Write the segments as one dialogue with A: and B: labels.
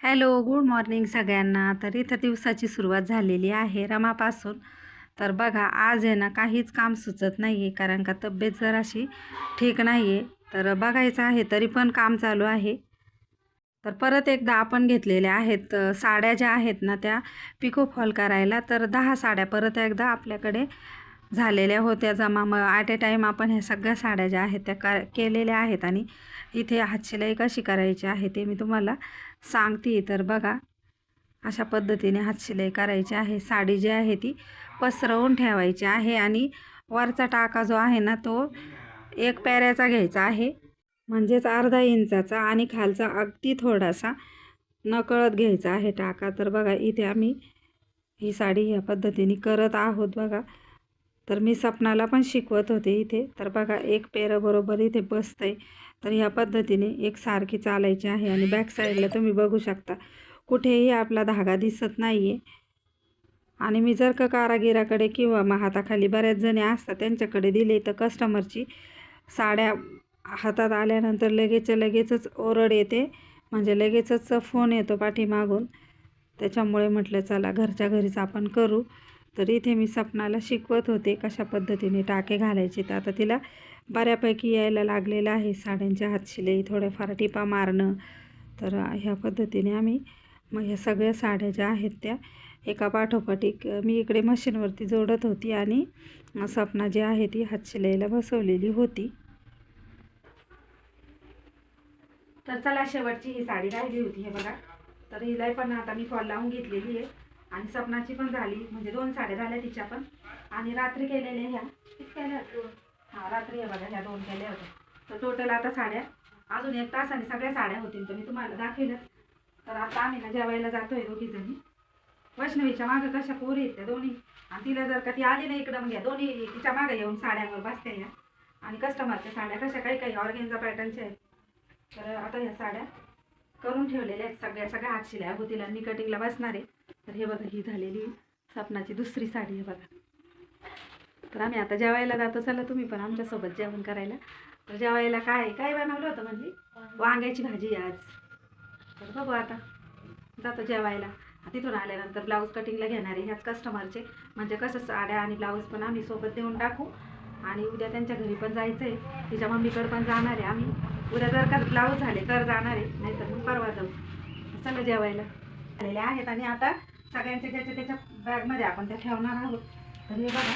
A: Hello good morning सगळ्यांना. तर इथं दिवसाची सुरुवात झालेली आहे रमापासून. तर बघा आज आहे ना काहीच काम सुचत नाही आहे कारण का तब्येत जराशी ठीक नाही आहे तर बघायचं आहे तरी पण काम चालू आहे. तर परत एकदा आपण घेतलेल्या आहेत साड्या ज्या आहेत ना त्या पिको फॉल करायला. तर दहा साड्या परत एकदा आपल्याकडे झालेल्या होत्या जमा. मग ॲट ए टाईम आपण ह्या सगळ्या साड्या ज्या आहेत त्या का केलेल्या आहेत आणि इथे हातशिलाई कशी करायची आहे ते मी तुम्हाला सांगते. तर बघा अशा पद्धतीने हातशिलाई करायची आहे. साडी जी आहे ती पसरवून ठेवायची आहे आणि वरचा टाका जो आहे ना तो एक पॅऱ्याचा घ्यायचा आहे. म्हणजेच अर्धा इंचाचा आणि खालचा अगदी थोडासा नकळत घ्यायचा आहे टाका. तर बघा इथे आम्ही ही साडी ह्या पद्धतीने करत आहोत. बघा तर मी सपनाला पण शिकवत होते इथे. तर बघा एक पेरं बरोबर इथे बसतंय. तर ह्या पद्धतीने एक सारखी चालायची आहे आणि बॅक साईडला तुम्ही बघू शकता. कुठेही आपला धागा दिसत नाही आहे आणि मी जर का कारागिराकडे किंवा मग हाताखाली बऱ्याच जणी असतात त्यांच्याकडे दिले तर कस्टमरची साड्या हातात आल्यानंतर लगेच लगेचच ओरड येते. म्हणजे लगेचच फोन येतो पाठीमागून. त्याच्यामुळे म्हटलं चला घरच्या घरीच आपण करू. तर इथे मी सपनाला शिकवत होते कशा पद्धतीने टाके घालायचे. तर आता तिला बऱ्यापैकी यायला लागलेलं आहे. साड्यांच्या हातशिलाई थोड्याफार टिपा मारणं. तर ह्या पद्धतीने आम्ही मग ह्या सगळ्या साड्या ज्या आहेत त्या एका पाठोपाठी मी इकडे मशीनवरती जोडत होती आणि सपना जी आहे ती हातशिलाईला बसवलेली होती. तर चला शेवटची ही साडी राहिली होती हे बघा. तर हिला पण आता मी फॉल लावून घेतलेली आहे. आणि सपनाची पण झाली. म्हणजे दोन साड्या झाल्या तिच्या पण. आणि रात्री केलेल्या ह्या. केल्या हां रात्री हे बघा ह्या दोन केल्या होत्या. तर टोटल आता साड्या. अजून एक तासाने सगळ्या साड्या होतील. तर मी तुम्हाला दाखवेलच तर आता आम्ही ना जेवायला जातोय दोघी जणी वैष्णवीच्या मागं कशा पोरी आहेत त्या दोन्ही? आणि तिला जर का ती आली ना इकडं मग दोन्ही तिच्या मागं येऊन साड्यांवर बसते या. आणि कस्टमरच्या साड्या कशा काही काही ऑर्गेनचा पॅटर्नच्या आहेत. तर आता ह्या साड्या करून ठेवलेल्या आहेत सगळ्या सगळ्या हात शिल्या होतील आणि कटिंगला बसणार. आहे तर हे बघा ही झालेली सपनाची दुसरी साडी आहे बघा. तर आम्ही आता जेवायला जातो. चला तुम्ही पण आमच्यासोबत जेवण करायला. तर जेवायला काय काय बनवलं होतं म्हणजे? वांग्याची भाजी आज. तर बघू आता. जातो जेवायला. तिथून आल्यानंतर ब्लाऊज कटिंगला घेणार आहे ह्याच कस्टमरचे म्हणजे कसं साड्या आणि ब्लाऊज पण आम्ही सोबत देऊन टाकू. आणि उद्या त्यांच्या घरी पण जायचं आहे तिच्या मम्मीकडे पण जाणार आहे आम्ही. उद्या जर का ब्लाऊज झाले तर जाणार आहे. नाहीतर मग परवा जाऊ. चला जेवायला. आलेल्या आहेत आणि आता सगळ्यांच्या ज्याच्या त्याच्या बॅगमध्ये आपण त्या ठेवणार आहोत. तर हे बघा.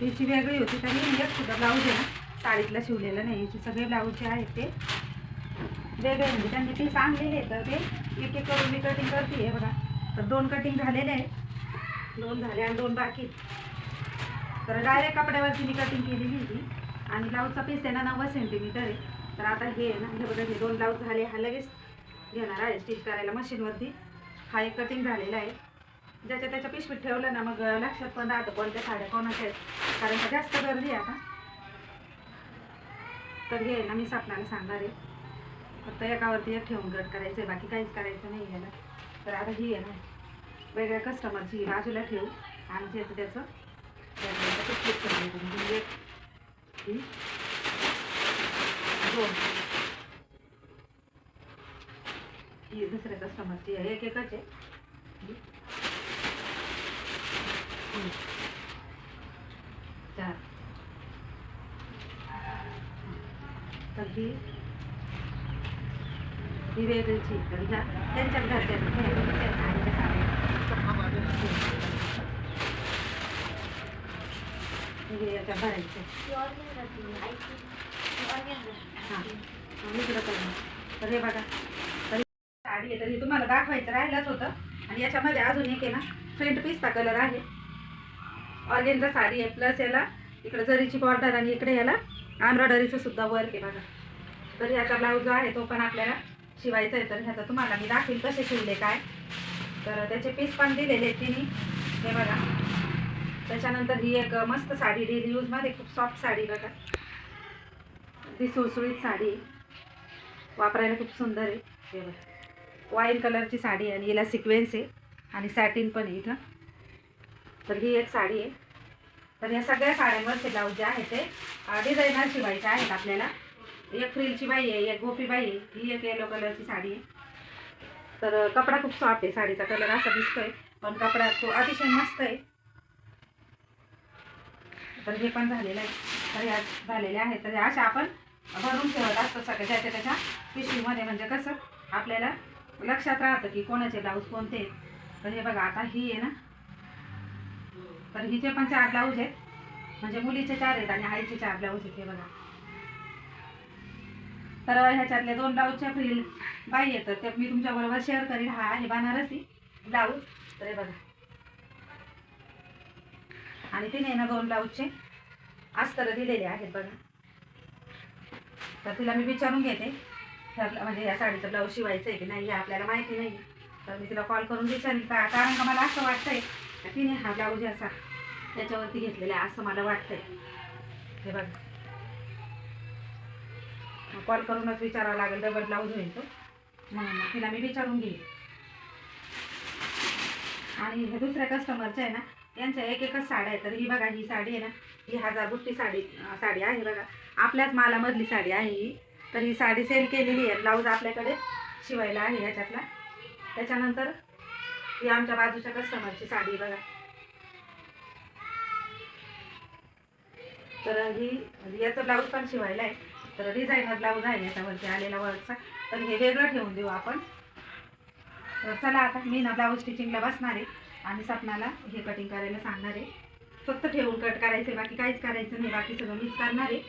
A: तिची वेगळी होती तरी एक सुद्धा ब्लाऊज आहे ना साडीतला शिवलेला नाही. याचे सगळे ब्लाऊज जे आहेत ते वेगळे म्हणजे त्यांनी ते सांगलेले तर ते एक एक करून मी कटिंग करते आहे बघा. तर दोन कटिंग झालेले आहेत. दोन झाले आणि दोन बाकी तर डायरेक्ट कपड्यावरती मी कटिंग केलेली होती. आणि ब्लाऊजचा पीस आहे ना नव्वद सेंटीमीटर आहे. तर आता हे ना हे बघा हे दोन ब्लाऊज झाले. हा लगेच घेणार आहे स्टिच करायला मशीनवरती हा एक कटिंग झालेला आहे. ज्याच्या त्याच्या पिशवीत ठेवलं ना मग लक्षात पण राहतं कोणत्या साड्या कोणाच्या आहेत. कारण का जास्त गर्दी आहे आता. तर हे ना मी सपनाला सांगणार आहे. फक्त एकावरती एक ठेवून गट करायचं आहे बाकी काहीच करायचं नाही याला. तर आता ही आहे ना वेगळ्या कस्टमरची ही बाजूला ठेवू. आणि ज्याचं त्याचं त्याचं त्याचं flip म्हणजे एक ही दोन ही दुसऱ्या कस्टमरची आहे एक एकच आहे ही. तीन. चार तर ही ही वेगळीची तर ह्या त्यांच्याच घरच्या आणि त्या साड्या. हे याच्यात भरायचं हां दुसरं काही नाही. तर हे बघा तर तर हे तुम्हाला दाखवायचं राहिलंच होतं. आणि याच्यामध्ये अजून एक आहे ना फ्रंट पिस्ता कलर आहे. ऑर्गेनचा साडी आहे. प्लस याला इकडे जरीची बॉर्डर आणि इकडे याला एम्ब्रॉयडरीचं सुद्धा वर्क आहे बघा. तर ह्याचा ब्लाऊज जो आहे तो पण आपल्याला शिवायचा आहे. तर ह्याचा तुम्हाला मी दाखवेल कसे शिवले काय. तर त्याचे पीस पण दिलेले आहेत तिने. हे बघा. त्याच्यानंतर ही एक मस्त साडी डेली यूजमध्ये खूप सॉफ्ट साडी बघा. ती सुळसुळीत साडी वापरायला खूप सुंदर आहे. हे बघा. वाईन कलरची साडी आहे आणि याला सिक्वेन्स आहे. आणि सॅटिन पण आहे इथं. तर ही एक साडी आहे. तर या सगळ्या साड्यांवरचे ब्लाऊज जे आहे ते डिझायनर शिवायचे आहेत आपल्याला. एक फ्रिलची बाई आहे एक गोपी बाई आहे. ही एक येलो कलरची साडी आहे. तर कपडा खूप सॉफ्ट आहे साडीचा. कलर असा दिसतोय. पण कपडा खूप अतिशय मस्त आहे. तर हे पण झालेलं आहे. तर ह्या झालेले आहे तर अशा आपण भरून ठेवत असतो सगळ्या त्याच्या त्याच्या पिशवीमध्ये म्हणजे कसं? आपल्याला लक्षात राहतं की कोणाचे ब्लाऊज कोणते तर हे बघा आता ही आहे ना. तर हिचे पण चार ब्लाऊज आहेत. म्हणजे मुलीचे चार आहेत आणि आईचे चार ब्लाऊज आहेत हे बघा. तर ह्याच्यातले दोन ब्लाऊजच्या फ्री बाई येतात तर ते मी तुमच्याबरोबर शेअर करीन. हा आहे बनारसी ब्लाऊज तर हे बघा. आणि तिने ना दोन ब्लाऊजचे अस्तर दिलेले आहेत बघा. तर तिला मी विचारून घेते. ठरलं म्हणजे या साडीचं ब्लाऊज शिवायचं आहे की नाही हे आपल्याला माहिती नाही तर मी तिला कॉल करून विचारेन का कारण का मला असं वाटतंय का तिने हा ब्लाऊज असा त्याच्यावरती घेतलेला आहे असं मला वाटतंय. हे बघा. कॉल करूनच विचारावं लागेल डबल ब्लाऊज होईल तो. म्हणून तिला मी विचारून घेईन. आणि हे दुसऱ्या कस्टमरचे आहे ना यांच्या एक एकच साड्या आहेत. तर ही बघा ही साडी आहे ना ही हजार बुट्टी साडी साडी आहे बघा. आपल्याच मालामधली साडी आहे ही. तर ही साडी सेल केलेली आहे. ब्लाऊज आपल्याकडे शिवायला आहे याच्यातला त्याच्यानंतर ही आमच्या बाजूच्या कस्टमरची साडी बघा. तर ही याचं ब्लाऊज पण शिवायला आहे. तर डिझायनर ब्लाऊज आहे याच्यावरती आलेला वर्कचा तर हे वेगळं ठेवून देऊ आपण. तर चला आता मी ना ब्लाऊज स्टिचिंगला बसणार आहे आणि सपनाला हे कटिंग करायला सांगणार आहे. फक्त ठेवून कट करायचे बाकी काहीच करायचं नाही. बाकी सगळं मीच करणार आहे.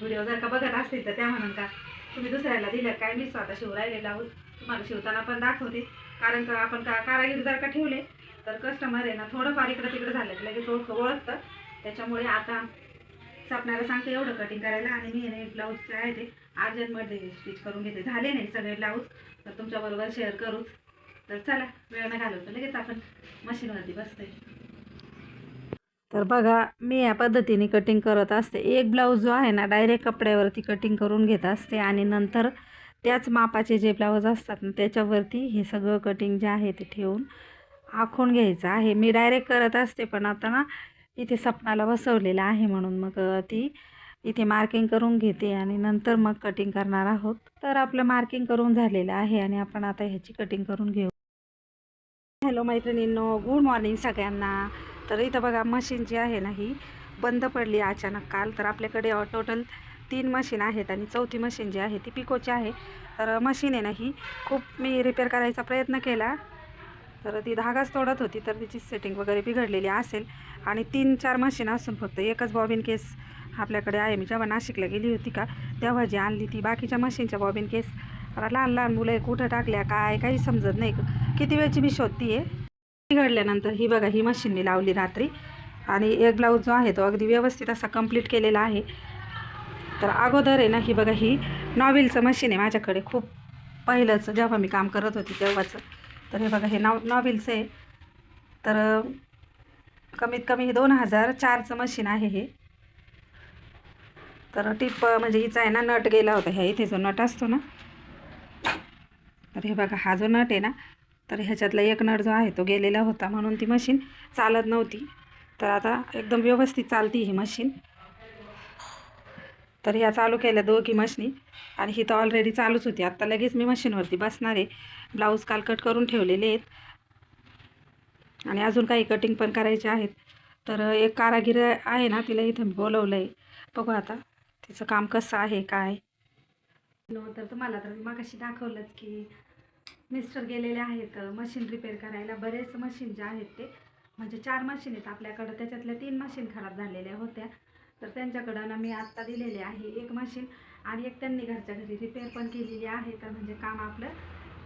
A: व्हिडिओ जर का बघत असतील तर त्या म्हणून का? तुम्ही दुसऱ्याला दिलं काय? मी स्वतः शिव राहिले तुम्हाला शिवताना पण दाखवते. कारण का आपण का कारागीर जर का ठेवले तर कस्टमर आहे ना थोडंफार इकडं तिकडं झालं लगेच ओळख ओळखतं. त्याच्यामुळे आता सपनाला सांगते एवढं कटिंग करायला आणि मी हे ब्लाऊजचे आहे ते अर्जंटमध्ये स्टिच करून घेते. झाले नाही सगळे ब्लाऊज तर तुमच्याबरोबर शेअर करूच. तर चला वेळ नाही घालवतो. लगेच आपण मशीनवरती बसतोय. तर बघा मी या पद्धतीने कटिंग करत असते. एक ब्लाऊज जो आहे ना डायरेक्ट कपड्यावरती कटिंग करून घेत असते आणि नंतर त्याच मापाचे जे ब्लाऊज असतात ना त्याच्यावरती हे सगळं कटिंग जे आहे ते ठेवून आखून घ्यायचं आहे. मी डायरेक्ट करत असते पण आता ना इथे सपनाला बसवलेलं आहे म्हणून मग ती इथे मार्किंग करून घेते आणि नंतर मग कटिंग करणार आहोत. तर आपलं मार्किंग करून झालेलं आहे आणि आपण आता ह्याची कटिंग करून घेऊ. हॅलो मैत्रिणींनो गुड मॉर्निंग सगळ्यांना. तर इथं बघा मशीन जी आहे ना ही बंद पडली अचानक काल. तर आपल्याकडे टोटल तीन मशीन आहेत आणि चौथी मशीन जी आहे ती पिकोची आहे. तर मशीन आहे ना ही खूप मी रिपेअर करायचा प्रयत्न केला. तर ती धागाच तोडत होती तर तिची सेटिंग वगैरे बिघडलेली असेल. आणि तीन चार मशीन असून फक्त एकच बॉबिन केस आपल्याकडे आहे. मी जेव्हा नाशिकला गेली होती का तेव्हा जी आणली ती बाकीच्या मशीनच्या बॉबिन केस लहान लहान मुलं कुठं टाकल्या काय काही समजत नाही. किती वेळची मी शोधती आहे बिघडल्यानंतर ही बघा ही मशीन मी लावली रात्री. आणि एक ब्लाऊज जो आहे तो अगदी व्यवस्थित असा कंप्लीट केलेला आहे. तर अगोदर आहे ना ही बघा ही नॉवेलचं मशीन आहे माझ्याकडे. खूप पहिलंच जेव्हा मी काम करत होती तेव्हाचं. तर हे बघा हे नॉ नॉवेल्स आहे. तर कमीत कमी हे दोन हजार चारचं मशीन आहे हे. तर टिप म्हणजे हिचा आहे ना नट गेला होता. ह्या इथे जो नट असतो ना. तर हे बघा हा जो नट आहे ना तर ह्याच्यातला एक नळ जो आहे तो गेलेला होता म्हणून ती मशीन चालत नव्हती. तर आता एकदम व्यवस्थित चालती ही मशीन. तर ह्या चालू केल्या दोघी मशनी आणि ही तर ऑलरेडी चालूच होती. आत्ता लगेच मी मशीनवरती बसणार आहे. ब्लाऊज काल कट करून ठेवलेले आहेत. आणि अजून काही कटिंग पण करायचे आहेत. तर एक कारागीर आहे ना तिला इथं मी बोलवलं आहे बघू आता तिचं काम कसं आहे काय. नव्हतं तुम्हाला तर मगाशी दाखवलंच की मिस्टर गेलेले आहेत मशीन रिपेअर करायला. बरेच मशीन जे आहेत ते म्हणजे चार मशीन आहेत आपल्याकडं. त्याच्यातल्या तीन मशीन खराब झालेल्या होत्या. तर त्यांच्याकडं ना मी आत्ता दिलेले आहे एक मशीन. आणि एक त्यांनी घरच्या घरी रिपेअर पण केलेली आहे. तर म्हणजे काम आपलं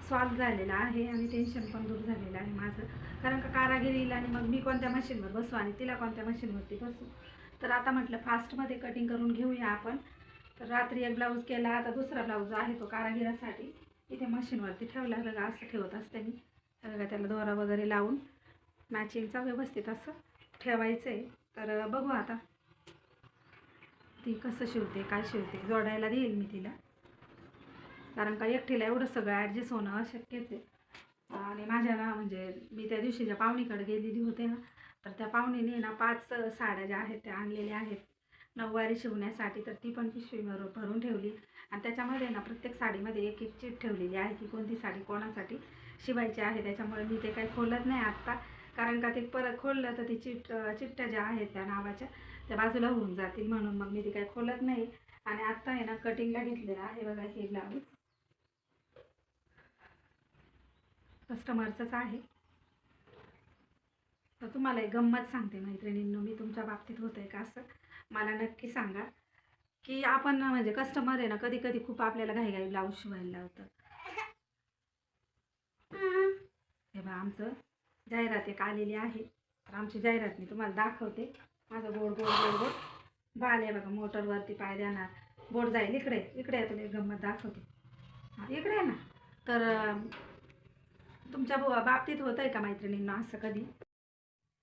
A: सॉल्व झालेलं आहे आणि टेन्शन पण दूर झालेलं आहे माझं. कारण का कारागिरीला आणि मग मी कोणत्या मशीनवर बसू आणि तिला कोणत्या मशीनवरती बसू? तर आता म्हटलं फास्टमध्ये कटिंग करून घेऊया आपण. तर रात्री एक ब्लाऊज केला आता दुसरा ब्लाऊज आहे तो कारागिरासाठी. इथे मशीनवरती ठेवला बघा असं ठेवत असते मी. सगळं बघा त्याला दोरा वगैरे लावून मॅचिंगचा व्यवस्थित असं ठेवायचं आहे तर बघू आता. ती कसं शिवते काय शिवते जोडायला देईल मी तिला. कारण का एकटीला एवढं सगळं ॲडजस्ट होणं अशक्यच आहे. आणि माझ्या ना म्हणजे मी त्या दिवशी ज्या पाहुणीकडे गेलेली होते ना तर त्या पाहुणीने ना पाच साड्या ज्या आहेत त्या आणलेल्या आहेत. नऊवारी शिवण्यासाठी तर ती पण पिशवी भरून ठेवली. आणि त्याच्यामध्ये ना प्रत्येक साडीमध्ये एक एक चीट ठेवलेली आहे की कोणती साडी कोणासाठी शिवायची आहे. त्याच्यामुळे मी ते काही खोलत नाही आत्ता. कारण का ते परत खोललं तर ती चिट चिठ्ठ्या ज्या आहेत त्या नावाच्या त्या बाजूला होऊन जातील म्हणून मग मी ते काही खोलत नाही. आणि आत्ता आहे ना कटिंगला घेतलेलं आहे बघा हे ब्लाऊज. कस्टमरचंच आहे. तर तुम्हाला एक गंमत सांगते मैत्रिणींनो मी तुमच्या बाबतीत होतं आहे का असं? मला नक्की सांगा की आपण म्हणजे कस्टमर आहे ना कधी कधी खूप आपल्याला घाई ब्लाऊज शिवायला लावतं हे बा आमचं जाहिरात एक आलेली आहे. तर आमची जाहिरात मी तुम्हाला दाखवते. माझं बोर्ड बोर्ड बोर्ड बोर्ड बाल आहे बघा मोटरवरती पाय देणार. बोट जाईल इकडे इकडे आहे तुला एक गंमत दाखवते. हां इकडे आहे ना. तर तुमच्या बाबतीत होतं आहे का मैत्रिणींना असं कधी?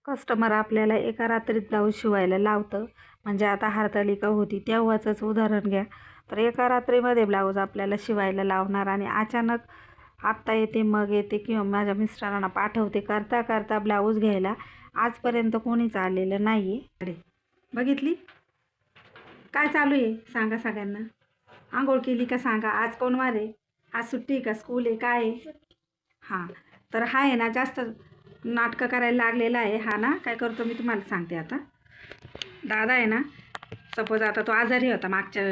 A: कस्टमर आपल्याला एका रात्रीत ब्लाऊज शिवायला लावतं. म्हणजे आता हरतालिका होती तेव्हाचंच उदाहरण घ्या. तर एका रात्रीमध्ये ब्लाऊज आपल्याला शिवायला लावणार आणि अचानक आत्ता येते मग येते किंवा माझ्या मिस्टरांना पाठवते करता करता ब्लाऊज घ्यायला. आजपर्यंत कोणीच आलेलं नाही आहे बघितली? काय चालू आहे? सांगा सगळ्यांना. आंघोळ केली का सांगा? आज कोण वार? आहे आज सुट्टी का? स्कूल आहे? काय आहे? हां. तर हा आहे ना जास्त नाटकं करायला लागलेला आहे हा ना. काय करतो मी तुम्हाला सांगते आता. दादा आहे ना सपोज आता तो आजारी होता मागच्या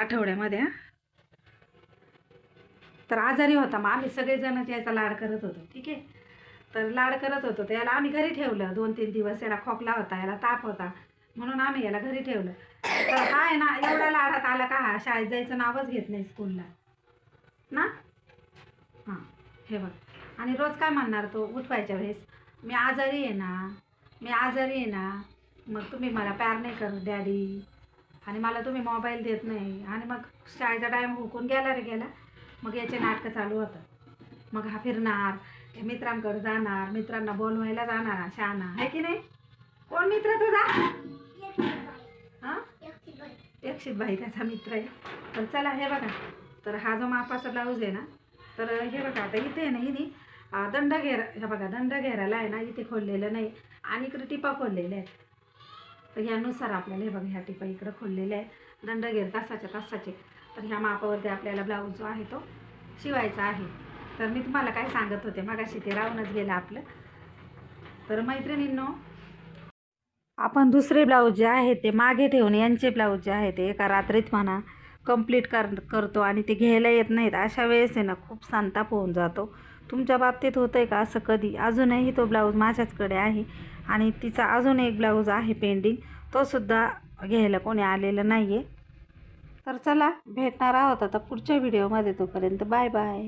A: आठवड्यामध्ये हा. तर आजारी होता मग आम्ही सगळेजण याचा लाड करत होतो ठीक आहे. तर लाड करत होतो तर याला आम्ही घरी ठेवलं. दोन तीन दिवस याला खोकला होता याला ताप होता म्हणून आम्ही याला घरी ठेवलं. तर हा आहे ना एवढा लाडात आला का हा? शाळेत जायचं नावच घेत नाही स्कूलला. ना? हां हे बघ. आणि रोज काय म्हणणार तो उठवायच्या वेळेस? मी आजारी आहे ना. मी आजारी आहे ना. मग तुम्ही मला प्यार नाही करत डॅडी. आणि मला तुम्ही मोबाईल देत नाही. आणि मग शाळेचा टाईम हुकून गेला रे गेला. मग याचे नाटकं चालू होतं. मग हा फिरणार. हे मित्रांकडे जाणार. मित्रांना बोलवायला जाणार शहाणा. आहे की नाही? कोण मित्र तुझा? हां? यक्षित बाई त्याचा मित्र आहे. तर चला हे बघा. तर हा जो मापाचा ब्लाऊज आहे ना तर हे बघा आता इथे आहे ना हिने नाही दंड घेर हे बघा दंड घेरायला आहे ना इथे खोललेलं नाही. आणि इकडे टिपा खोललेल्या आहेत. तर ह्यानुसार आपल्याला हे बघा ह्या टिपा इकडं खोललेल्या आहेत. दंड घेर तासाच्या तासाचे. तर ह्या मापावरती आपल्याला ब्लाऊज जो आहे तो शिवायचा आहे. तर मी तुम्हाला काय सांगत होते मगाशी ते राहूनच गेलं आपलं. तर मैत्रिणींनो आपण दुसरे ब्लाऊज जे आहे ते मागे ठेवून यांचे ब्लाऊज जे आहे ते एका रात्रीत म्हणा कंप्लीट कर करतो आणि ते घ्यायला येत नाहीत. अशा वेळेस आहे ना खूप संताप होऊन जातो. तुमच्या बाबतीत होतं आहे का असं कधी? अजूनही तो ब्लाऊज माझ्याचकडे आहे आणि तिचा अजून एक ब्लाऊज आहे पेंडिंग तोसुद्धा घ्यायला कोणी आलेलं नाही आहे तर चला भेटणार आहोत आता पुढच्या व्हिडिओमध्ये तोपर्यंत. Bye bye